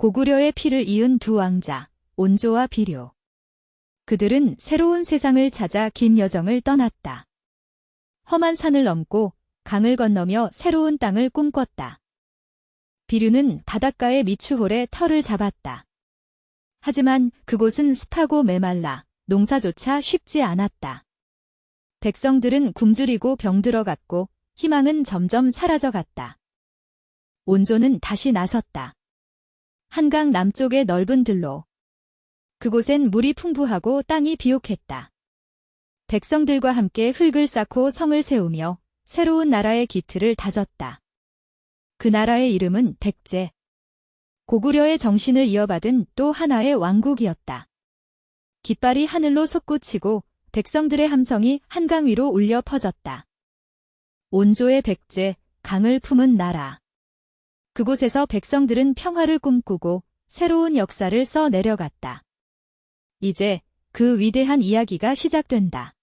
고구려의 피를 이은 두 왕자, 온조와 비료. 그들은 새로운 세상을 찾아 긴 여정을 떠났다. 험한 산을 넘고 강을 건너며 새로운 땅을 꿈꿨다. 비류는 바닷가의 미추홀에 털을 잡았다. 하지만 그곳은 습하고 메말라 농사조차 쉽지 않았다. 백성들은 굶주리고 병들어갔고 희망은 점점 사라져갔다. 온조는 다시 나섰다. 한강 남쪽의 넓은 들로. 그곳엔 물이 풍부하고 땅이 비옥했다. 백성들과 함께 흙을 쌓고 성을 세우며 새로운 나라의 기틀을 다졌다. 그 나라의 이름은 백제. 고구려의 정신을 이어받은 또 하나의 왕국이었다. 깃발이 하늘로 솟구치고 백성들의 함성이 한강 위로 울려 퍼졌다. 온조의 백제, 강을 품은 나라. 그곳에서 백성들은 평화를 꿈꾸고 새로운 역사를 써 내려갔다. 이제 그 위대한 이야기가 시작된다.